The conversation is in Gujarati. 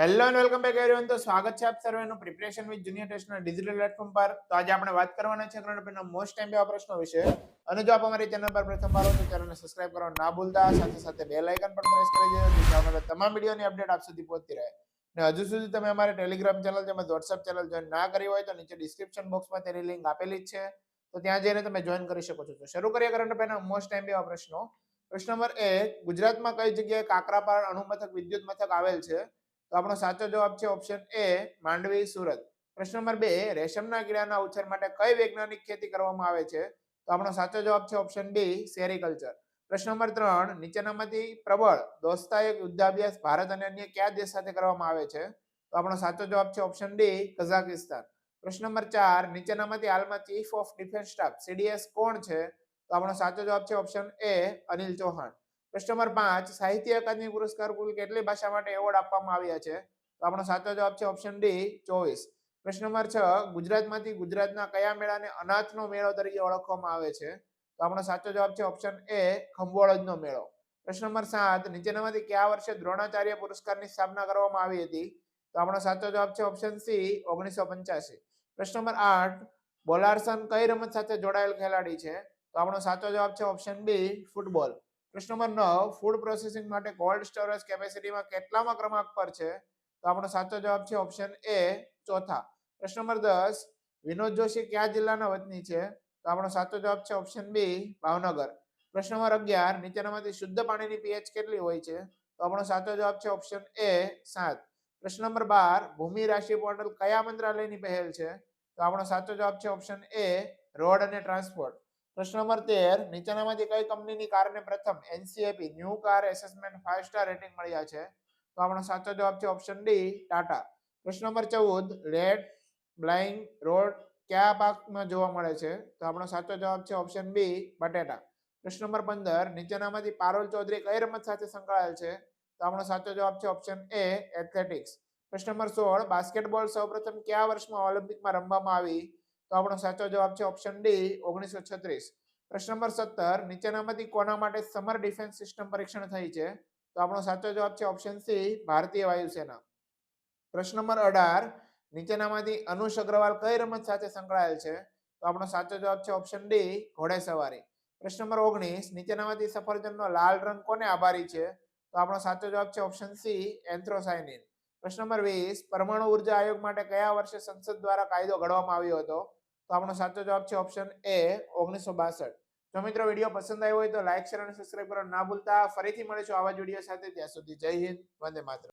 Hello and welcome back everyone તો સ્વાગત છે આપ સર્વેનું પ્રિપરેશન વિથ જુનિયર ટેસ્ટના ડિજિટલ પ્લેટફોર્મ પર. તો આજે આપણે વાત કરવાના છે કરંટ અફેરના મોસ્ટ ટાઈમ એવા પ્રશ્નો વિશે. અને જો આપ અમારી ચેનલ પર પ્રથમ વાર તો ચેનલને સબસ્ક્રાઇબ કરવાનું ના ભૂલતા. સાથે સાથે બેલ આઇકન પણ પ્રેસ કરી દેજો, જેથી અમારા તમામ વિડીયોની અપડેટ આપ સુધી પહોંચતી રહે. અને હજુ સુધી તમે અમારી ટેલિગ્રામ ચેનલ તેમજ વોટ્સએપ ચેનલ જોઈન ના કરી હોય તો નીચે ડિસ્ક્રિપ્શન બોક્સમાં તેની લિંક આપેલી જ છે. તો ત્યાં જઈને તમે જોઈન કરી શકો છો. તો શરૂ કરીએ કરંટ અફેરના મોસ્ટ ટાઈમ એવા પ્રશ્નો. પ્રશ્ન નંબર એક, ગુજરાતમાં કઈ જગ્યાએ કાકરાપાર અણુમથક વિદ્યુત મથક આવેલ છે? તો આપણો સાચો જવાબ છે ઓપ્શન એ માંડવી, સુરત. પ્રશ્ન નંબર બે, રેશમના કીડાના ઉછેર માટે કઈ વૈજ્ઞાનિક ખેતી કરવામાં આવે છે? તો આપણો સાચો જવાબ છે ઓપ્શન બી સેરિકલ્ચર. પ્રશ્ન નંબર ત્રણ નીચેનામાંથી પ્રબળ દોસ્તાયક યુદ્ધાભ્યાસ, ભારત અને અન્ય કયા દેશ સાથે કરવામાં આવે છે? તો આપણો સાચો જવાબ છે ઓપ્શન ડી કઝાકિસ્તાન. પ્રશ્ન નંબર ચાર નીચેનામાંથી હાલમાં chief of defence staff CDS કોણ છે? તો આપણો સાચો જવાબ છે ઓપ્શન એ અનિલ ચૌહાણ. પ્રશ્ન નંબર પાંચ, સાહિત્ય અકાદમી પુરસ્કાર કુલ કેટલી ભાષા માટે એવોર્ડ આપવામાં આવ્યા છે? તો આપણો સાચો જવાબ છે ઓપ્શન ડી ચોવીસ. પ્રશ્ન નંબર છ, ગુજરાતમાંથી ગુજરાતના કયા મેળાને અનાથનો મેળો તરીકે ઓળખવામાં આવે છે? તો આપણો સાચો જવાબ છે ઓપ્શન એ ખંભોળજનો મેળો. પ્રશ્ન નંબર સાત, નીચેનામાંથી કયા વર્ષે દ્રોણાચાર્ય પુરસ્કારની સ્થાપના કરવામાં આવી હતી? તો આપણો સાચો જવાબ છે ઓપ્શન સી ઓગણીસો પંચ્યાસી. પ્રશ્ન નંબર આઠ, બોલાર્સન કઈ રમત સાથે જોડાયેલ ખેલાડી છે? તો આપણો સાચો જવાબ છે ઓપ્શન બી ફૂટબોલ. પ્રશ્ન નંબર નવ ફૂડ પ્રોસેસિંગ માટે કોલ્ડ સ્ટોરેજ કેપેસિટીમાં કેટલામાં ક્રમાંક પર છે? તો આપણો સાચો જવાબ છે ઓપ્શન એ ચોથા. પ્રશ્ન નંબર દસ, વિનોદ જોશી કયા જિલ્લાના વતની છે? તો આપણો સાચો જવાબ છે ઓપ્શન બી ભાવનગર. પ્રશ્ન નંબર અગિયાર, નીચેનામાંથી શુદ્ધ પાણીની પીએચ કેટલી હોય છે? તો આપણો સાચો જવાબ છે ઓપ્શન એ સાત. પ્રશ્ન નંબર બાર, ભૂમિ રાશિ પોર્ટલ કયા મંત્રાલયની પહેલ છે? તો આપણો સાચો જવાબ છે ઓપ્શન એ રોડ અને ટ્રાન્સપોર્ટ પ્રશ્ન નંબર તેર નીચેનામાંથી કઈ કંપનીની કારને પ્રથમ NCAP, new car assessment five star rating મળ્યા છે? તો આપણો સાચો જવાબ છે ઓપ્શન ડી ટાટા પ્રશ્ન નંબર ચૌદ રેડ બ્લાઇંગ રોડ કયા પાકમાં જોવા મળે છે? તો આપણો સાચો જવાબ છે ઓપ્શન બી બટેટા. પ્રશ્ન નંબર પંદર, નીચેનામાંથી પારોલ ચૌધરી કઈ રમત સાથે સંકળાયેલ છે? તો આપણો સાચો જવાબ છે ઓપ્શન એ એથ્લેટિક્સ પ્રશ્ન નંબર સોળ, બાસ્કેટબોલ સૌપ્રથમ કયા વર્ષમાં ઓલિમ્પિકમાં રમવામાં આવી? તો આપણો સાચો જવાબ છે ઓપ્શન ડી ઓગણીસો છત્રીસ. પ્રશ્ન નંબર સત્તર, નીચેનામાંથી કોના માટે સમર ડિફેન્સ સિસ્ટમ પરીક્ષણ થઈ છે? તો આપણો સાચો જવાબ છે ઓપ્શન સી ભારતીય વાયુસેના. પ્રશ્ન નંબર અઢાર, નીચેનામાંથી અનુષ અગ્રવાલ કઈ રમત સાથે સંકળાયેલ છે? તો આપણો સાચો જવાબ છે ઓપ્શન ડી ઘોડે સવારી પ્રશ્ન નંબર ઓગણીસ, નીચેનામાંથી સફરજનનો લાલ રંગ કોને આભારી છે? તો આપણો સાચો જવાબ છે ઓપ્શન સી એન્થ્રોસાયનિન પ્રશ્ન નંબર વીસ, પરમાણુ ઊર્જા આયોગ માટે કયા વર્ષે સંસદ દ્વારા કાયદો ઘડવામાં આવ્યો હતો? તો આપણો સાચો જવાબ છે ઓપ્શન એ ઓગણીસો બાસઠ. જો મિત્રો વીડિયો પસંદ આવ્યો હોય તો લાઈક શેર અને સબસ્ક્રાઇબ કરવાનું ના ભૂલતા. ફરીથી મળીશું આવા જ વીડિયો સાથે. ત્યાં સુધી જય હિન્દ, વંદે માત્ર